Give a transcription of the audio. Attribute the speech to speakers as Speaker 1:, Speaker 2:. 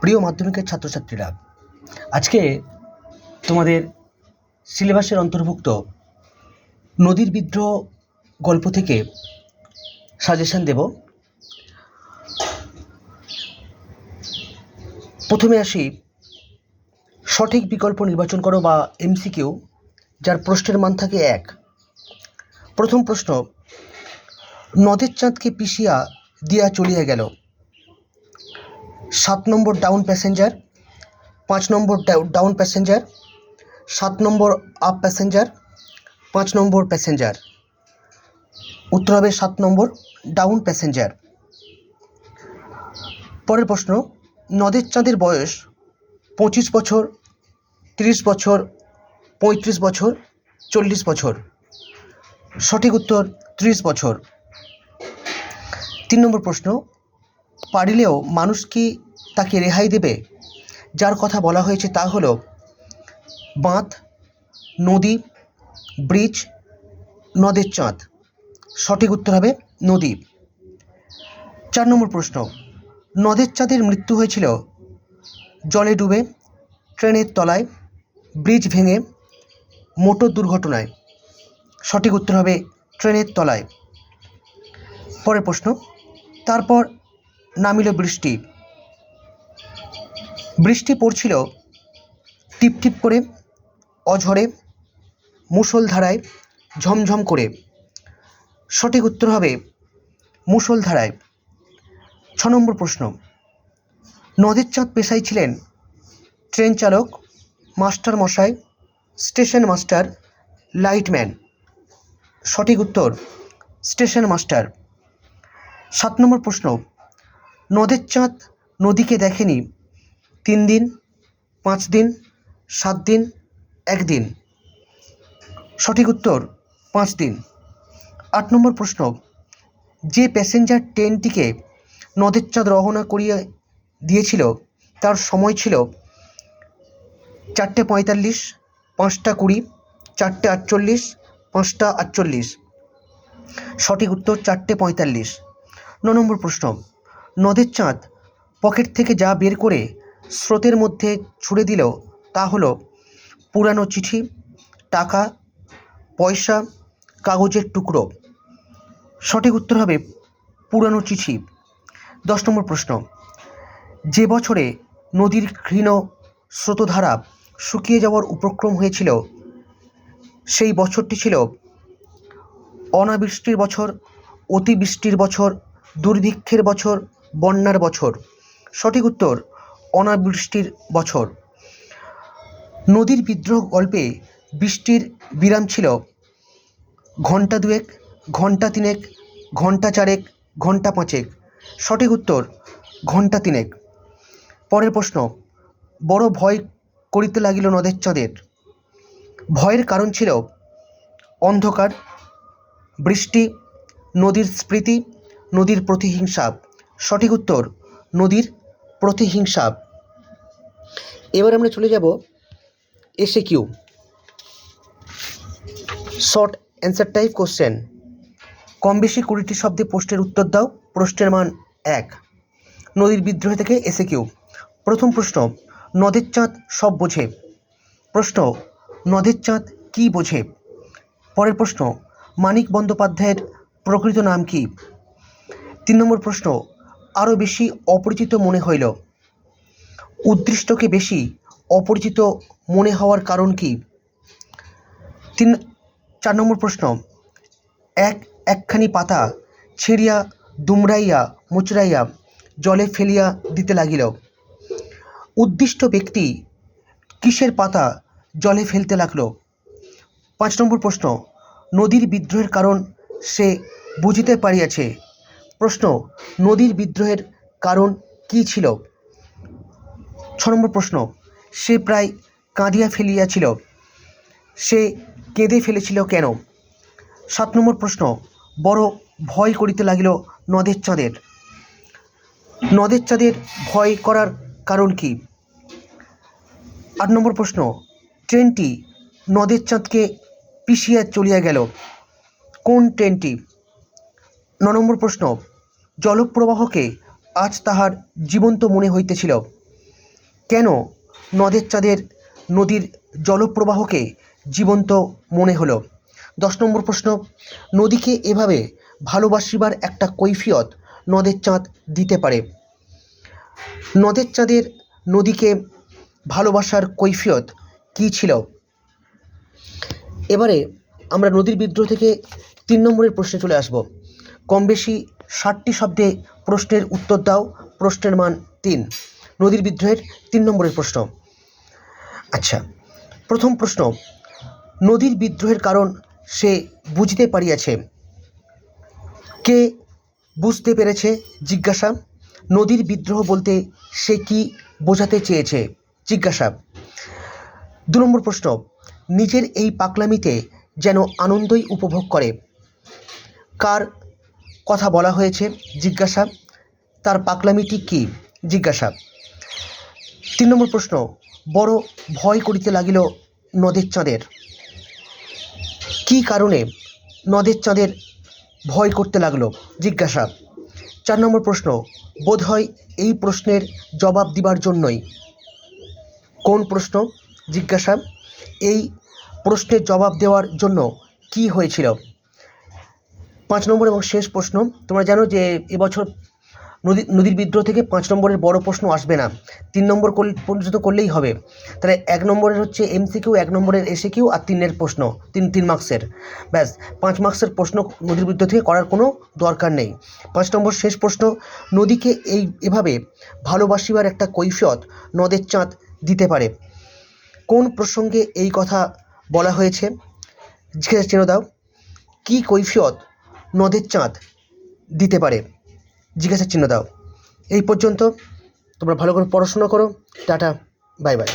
Speaker 1: প্রিয় মাধ্যমিকের ছাত্রছাত্রীরা, আজকে তোমাদের সিলেবাসের অন্তর্ভুক্ত নদীর বিদ্রোহ গল্প থেকে সাজেশন দেব। প্রথমে আসি, সঠিক বিকল্প নির্বাচন করো বা এমসিকিউ যার প্রশ্নের মান থাকে এক। প্রথম প্রশ্ন, নদের চাঁদকে পিষিয়া দিয়া চলিয়া গেল। সাত নম্বর ডাউন প্যাসেঞ্জার পাঁচ নম্বর ডাউ- ডাউন প্যাসেঞ্জার সাত নম্বর আপ প্যাসেঞ্জার পাঁচ নম্বর প্যাসেঞ্জার উত্তর হবে সাত নম্বর ডাউন প্যাসেঞ্জার পরের প্রশ্ন, নদের চাঁদের বয়স পঁচিশ বছর, তিরিশ বছর, পঁয়ত্রিশ বছর, চল্লিশ বছর? সঠিক উত্তর, ত্রিশ বছর। তিন নম্বর প্রশ্ন পারিলেও মানুষ কি তাকে রেহাই দেবে? যার কথা বলা হয়েছে তা হলো, বাঁধ, নদী, ব্রিজ, নদের চাঁদ। সঠিক উত্তর হবে নদী। চার নম্বর প্রশ্ন, নদের চাঁদের মৃত্যু হয়েছিল জলে ডুবে, ট্রেনের তলায়, ব্রিজ ভেঙে, মোটর দুর্ঘটনায়। সঠিক উত্তর হবে ট্রেনের তলায়। পরের প্রশ্ন, তারপর নামিল বৃষ্টি। বৃষ্টি পড়ছিল টিপ টিপ করে, অঝরে, মুষলধারায়, ঝমঝম করে। সঠিক উত্তর হবে মুষলধারায়। ছ নম্বর প্রশ্ন। নদের চাঁদ পেশায় ছিলেন ট্রেন চালক, মাস্টার মশাই, স্টেশন মাস্টার, লাইটম্যান। সঠিক উত্তর, স্টেশন মাস্টার। সাত নম্বর প্রশ্ন। নদের চাঁদ নদীকে দেখেনি। তিন দিন, পাঁচ দিন, সাত দিন একদিন সঠিক উত্তর, পাঁচ দিন। আট নম্বর প্রশ্ন, যে প্যাসেঞ্জার ট্রেনটিকে নদের চাঁদ রওনা করিয়ে দিয়েছিল, তার সময় ছিল চারটে পঁয়তাল্লিশ, পাঁচটা কুড়ি, চারটে আটচল্লিশ, পাঁচটা আটচল্লিশ। সঠিক উত্তর, চারটে পঁয়তাল্লিশ। ন নম্বর প্রশ্ন নদের চাঁদ পকেট থেকে যা বের করে স্রোতের মধ্যে ছুড়ে দিল তা হলো পুরানো চিঠি, টাকা, পয়সা, কাগজের টুকরো। সঠিক উত্তর হবে পুরানো চিঠি। দশ নম্বর প্রশ্ন। যে বছরে নদীর ঘৃণ স্রোতধারা শুকিয়ে যাওয়ার উপক্রম হয়েছিল, সেই বছরটি ছিল অনাবৃষ্টির বছর, অতিবৃষ্টির বছর, দুর্ভিক্ষের বছর বন্যার বছর। সঠিক উত্তর, অনাবৃষ্টির বছর। নদীর বিদ্রোহ গল্পে বৃষ্টির বিরাম ছিল। ঘণ্টা দুয়েক ঘণ্টা তিনেক ঘণ্টা চারেক ঘণ্টা পাঁচেক। সঠিক উত্তর ঘণ্টা তিনেক। পরের প্রশ্ন, বড় ভয় করিতে লাগিল নদের চাঁদের। ভয়ের কারণ ছিল অন্ধকার, বৃষ্টি, নদীর স্মৃতি নদীর প্রতিহিংসা। সঠিক উত্তর, নদীর প্রতিহিংসা এবার আমরা চলে যাব এসে Q short answer type question. কম বেশি কুড়িটি শব্দে প্রশ্নের উত্তর দাও, প্রশ্নের মান এক। নদীর বিদ্রোহ থেকে এসে কিউ প্রথম প্রশ্ন, নদের চাঁদ সব বোঝে। প্রশ্ন, নদের চাঁদ কী বোঝে? পরের প্রশ্ন, মানিক বন্দ্যোপাধ্যায়ের প্রকৃত নাম কি? তিন নম্বর প্রশ্ন আরও বেশি অপরিচিত মনে হইল। উদ্দৃষ্টকে বেশি অপরিচিত মনে হওয়ার কারণ কি? তিন, চার নম্বর প্রশ্ন। এক, একখানি পাতা ছিঁড়িয়া দুমড়াইয়া মুচড়াইয়া জলে ফেলিয়া দিতে লাগিল। উদ্দিষ্ট ব্যক্তি কিসের পাতা জলে ফেলতে লাগল? পাঁচ নম্বর প্রশ্ন। নদীর বিদ্রোহের কারণ সে বুঝিতে পারিয়াছে। প্রশ্ন, নদীর বিদ্রোহের কারণ কী ছিল? ছ নম্বর প্রশ্ন, সে প্রায় কাঁদিয়া ফেলিয়াছিল। সে কেঁদে ফেলেছিল কেন? সাত নম্বর প্রশ্ন, বড় ভয় করিতে লাগিল নদের চাঁদের। নদের চাঁদের ভয় করার কারণ কি? আট নম্বর প্রশ্ন, ট্রেনটি নদের চাঁদকে পিষিয়া চলিয়া গেল। কোন ট্রেনটি? ন নম্বর প্রশ্ন জলপ্রবাহকে আজ তাহার জীবন্ত মনে হইতেছিল। কেন নদের চাঁদের নদীর জলপ্রবাহকে জীবন্ত মনে হলো? দশ নম্বর প্রশ্ন, নদীকে এভাবে ভালোবাসিবার একটা কৈফিয়ত নদের চাঁদ দিতে পারে। নদের চাঁদের নদীকে ভালোবাসার কৈফিয়ত কী ছিল? এবারে আমরা নদীর বিদ্রোহ থেকে তিন নম্বরের প্রশ্নে চলে আসব। কম বেশি ষাটটি শব্দে প্রশ্নের উত্তর দাও। প্রশ্নের মান তিন। নদীর বিদ্রোহের তিন নম্বরের প্রশ্ন। আচ্ছা প্রথম প্রশ্ন। নদীর বিদ্রোহের কারণ সে বুঝতে পারিয়াছে। কে বুঝতে পেরেছে? জিজ্ঞাসা। নদীর বিদ্রোহ বলতে সে কি বোঝাতে চেয়েছে? জিজ্ঞাসা। দু নম্বর প্রশ্ন। নিজের এই পাকলামিতে যেন আনন্দই উপভোগ করে। কার কথা বলা হয়েছে, জিজ্ঞাসা। তার পাকলামিটি কি? জিজ্ঞাসা। তিন নম্বর প্রশ্ন, বড় ভয় করিতে লাগিল নদের চাঁদের। কি কারণে নদের চাঁদের ভয় করতে লাগল? জিজ্ঞাসা। চার নম্বর প্রশ্ন বোধ হয় এই প্রশ্নের জবাব দিবার জন্যই। কোন প্রশ্ন? জিজ্ঞাসা। এই প্রশ্নের জবাব দেওয়ার জন্য কি হয়েছিল? পাঁচ নম্বর এবং শেষ প্রশ্ন, তোমরা জানো যে এবছর নদী, নদীর বিদ্রোহ থেকে পাঁচ নম্বরের বড় প্রশ্ন আসবে না। তিন নম্বর পর্যন্ত করলেই হবে। তাহলে এক নম্বরের হচ্ছে এমসিকিউ এক নম্বরের এসে কিউ আর তিনের প্রশ্ন, তিন তিন মার্কসের ব্যাস, পাঁচ মার্কসের প্রশ্ন নদীর বিদ্রোহ থেকে করার কোনো দরকার নেই। পাঁচ নম্বর শেষ প্রশ্ন, নদীকে এই, এভাবে ভালোবাসিবার একটা কৈফিয়ত নদের চাঁদ দিতে পারে। কোন প্রসঙ্গে এই কথা বলা হয়েছে? জিজ্ঞেস চিহ্ন দাও। কী কৈফিয়ত নদের চাঁদ দিতে পারে। জিজ্ঞাসা চিহ্ন দাও। এই পর্যন্ত তোমরা ভালো করে পড়াশোনা করো। Tata, bye bye.